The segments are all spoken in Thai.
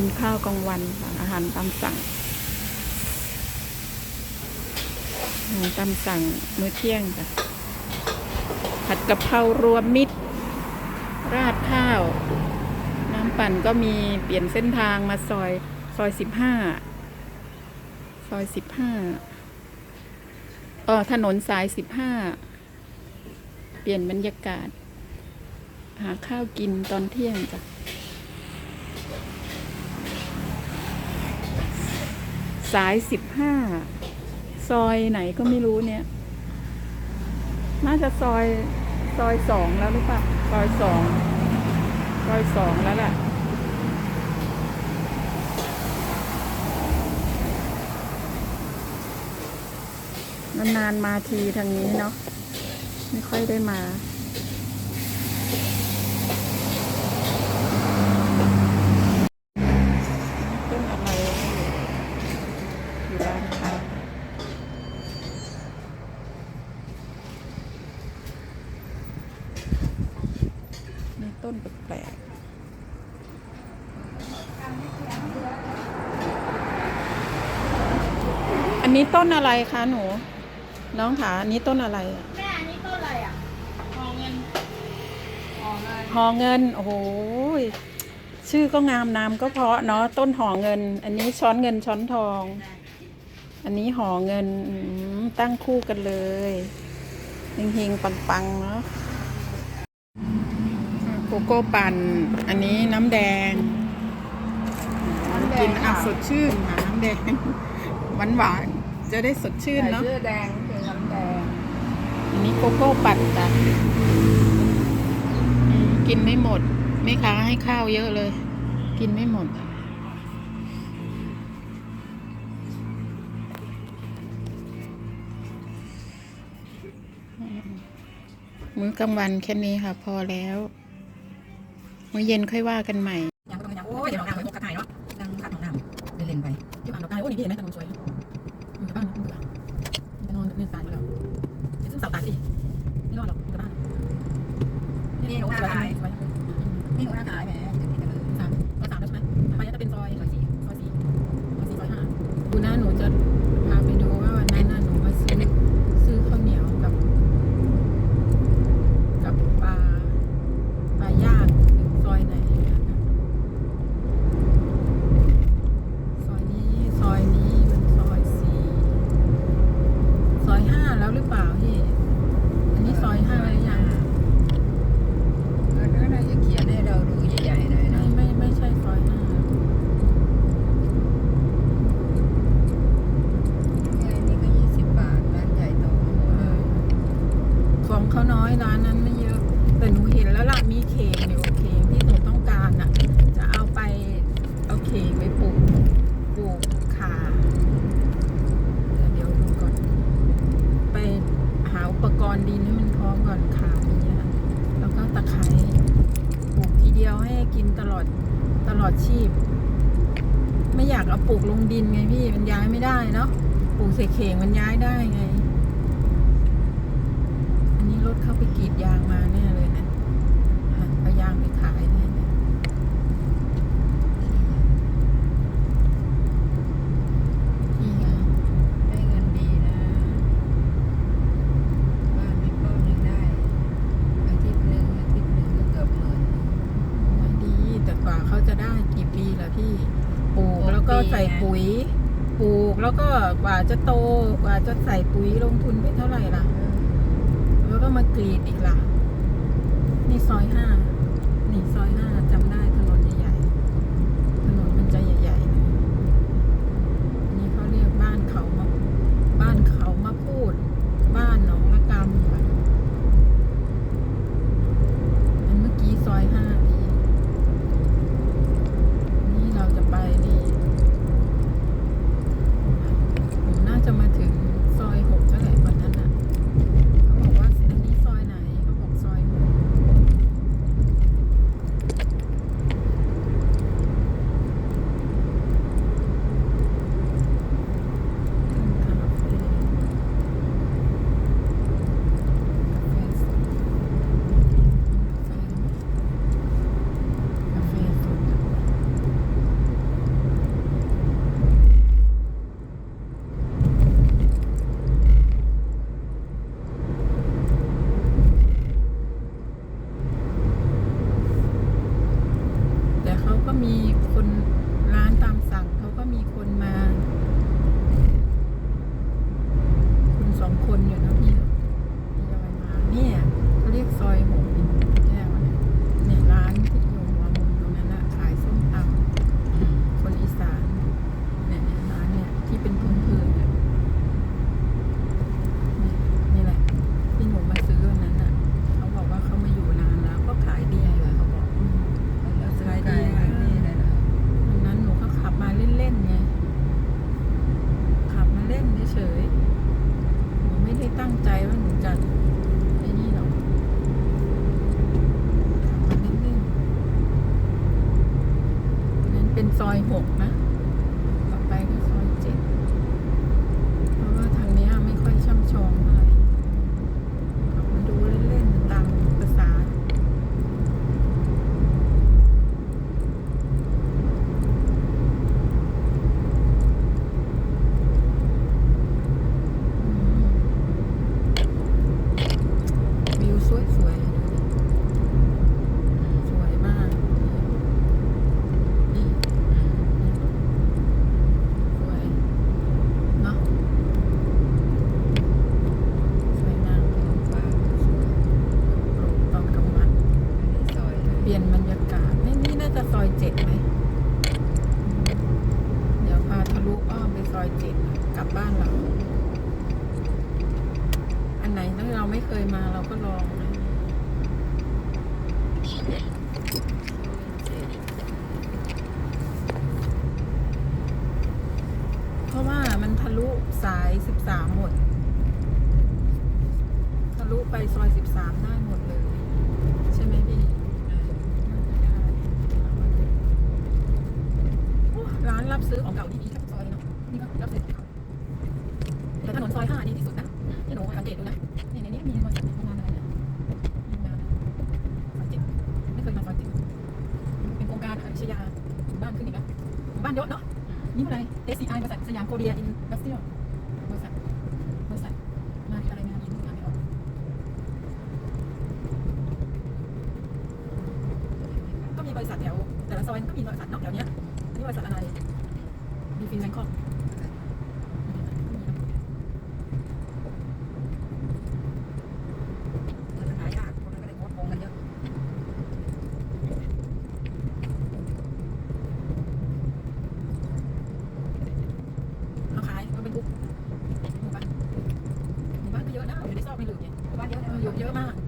กินข้าวกลางวันอาหารตามสั่งอาหารตามสั่งมื้อเที่ยงค่ะผัดกะเพรารวมมิตร ราดข้าว น้ำปั่นก็มีเปลี่ยนเส้นทางมาซอย ซอยสิบห้าซอยสิบห้าเออถนนสายสิบห้าเปลี่ยนบรรยากาศ หาข้าวกินตอนเที่ยงจ้ะ สายสิบห้าซอยไหนก็ไม่รู้เนี่ย น่าจะซอยซอยสองแล้วหรือเปล่าซอยสองซอยสองแล้วแหละนานๆมาทีทางนี้เนาะไม่ค่อยได้มา ต้นอะไรอยู่ร้านค้ามี ต้นแปลกๆอันนี้ต้นอะไรคะหนู น้องขาอันนี้ต้นอะไรอะแม่อันนี้ต้นอะไรอะหอเงินหอเงินหอเงินโอ้โหยชื่อก็งามนามก็เพราะเนาะต้นหอเงิน อันนี้ช้อนเงินช้อนทอง อันนี้หอเงินอืมตั้งคู่กันเลยเฮงๆปังๆเนาะอ่า โกโก้ปั่น อันนี้น้ำแดงกินอะสดชื่นค่ะน้ำแดง หวานหวานๆจะได้สดชื่นเนาะเสื้อแดงคือน้ำแดงอันนี้โกโก้ปั่นจ้ะอืมกินไม่หมดแม่ค้าให้ข้าวเยอะเลย กินไม่หมด มื้อกลางวันแค่นี้ค่ะ พอแล้ว มื้อเย็นค่อยว่ากันใหม่ยังก็ต้องยังโอ้ยเดี๋ยวเราหน้าเหมือนพบกกระต่ายเนาะนั่งขัดของน้ำเล่นๆไปที่บ้านเราได้โอ้ยนี่พี่เห็นไหมถนนสวยอยู่กับบ้านอยู่กับบ้านจะนอนเล่นตายอยู่แล้วจะซึ่งเสาตายสิไม่รอดหรอกอยู่กับบ้านนี่หนูหน้าขายนี่หนูหน้าขายแหมจะผิดกันเลยสามซอยสามแล้วใช่ไหมไปจะเป็นซอยซอยสี่ซอยสี่ซอยสี่ซอยห้า ดูนะหนูจะพาไปดูว่าวันนั้นน่ะหนูมาซื้อซื้อข้าวเหนียวกับ กับปลาปลาย่างถึงซอยไหนนะซอยนี้ซอยนี้มันซอยสี่ซอยห้าแล้วหรือเปล่าพี่อันนี้ซอยห้าหรือยัง เออน่าจะเขียนให้เราดูใหญ่ๆหน่อย ไม่ นะ ไม่ไม่ใช่ซอยห้า นี่ก็ยี่สิบบาทร้านใหญ่โต เออของเขาน้อยร้านนั้นไม่เยอะ แต่หนูเห็นแล้วล่ะมีเข่งอยู่เข่งที่หนูต้องการอะ จะเอาไปเอาเข่งไปปลูกปลูกขาเดี๋ยวดูก่อน ไปหาอุปกรณ์ดินให้มันพร้อมก่อนขานี้ยแล้วก็ตะไคร้ปลูกทีเดียวให้กินตลอดตล อดชีพ ไม่อยากเอาปลูกลงดินไงพี่มันย้ายไม่ได้เนาะปลูกเส่เข่งมันย้ายได้ไง อันนี้รถเข้าไปกรีดยางมาแน่เลยนะเอายางไปขายเนี่ย ที่ได้เงินดีนะ บ้านพี่ป้อมยังได้ อาทิตย์หนึ่งอาทิตย์หนึ่งก็เกือบหมื่น ไม่ดี แต่กว่าเขาจะได้กี่ปีล่ะพี่ ปลูกแล้วก็ใส่ปุ๋ยปลูกแล้วก็กว่าจะโตกว่าจะใส่ปุ๋ยลงทุนไปเท่าไหร่ล่ะ แล้วก็มากรีดอีกล่ะ เป็นซอยหกนะ ราไม่เคยมาเราก็ลองเพราะว่ามันทะลุสายสิบสามหมด ทะลุไปซอยสิบสามได้หมดเลย ใช่ไหมพี่ร้านรับซื้อของเก่า ชยาบ้านขึ้นอีกแล้วบ้านเยอะเนาะนี่เมื่อไร SCI บริษัทสยามโคเรียอินดัสเทรียลบริษัทบริษัทมาอะไรงานอินงานไม่ออกก็มีบริษัทแถวแต่ละซอยก็มีบริษัทนอกแถวเนี้ยนี่บริษัทอะไรมีฟินแบงคอก 有吗？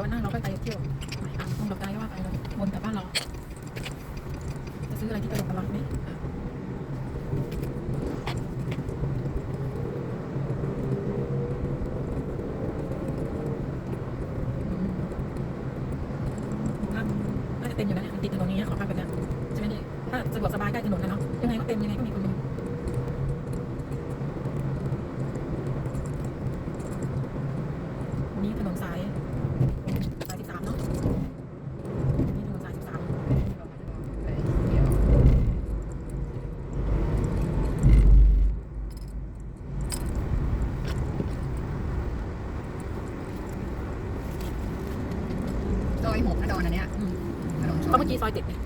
แต่วันหน้าเราก็ไปเที่ยวหม่ยอันคงหลับตาว่าไปวนกลับบ้านเรา จะซื้ออะไรที่กระกตะลังไหมน่าจะเต็มอยู่แล้วติดถนนนี้ขอพักไปแล้วใช่ไหมดิถ้าสะดวกสบายใกล้ถนนนะเนาะยังไงก็เต็มยังไงก็มีคน hadi.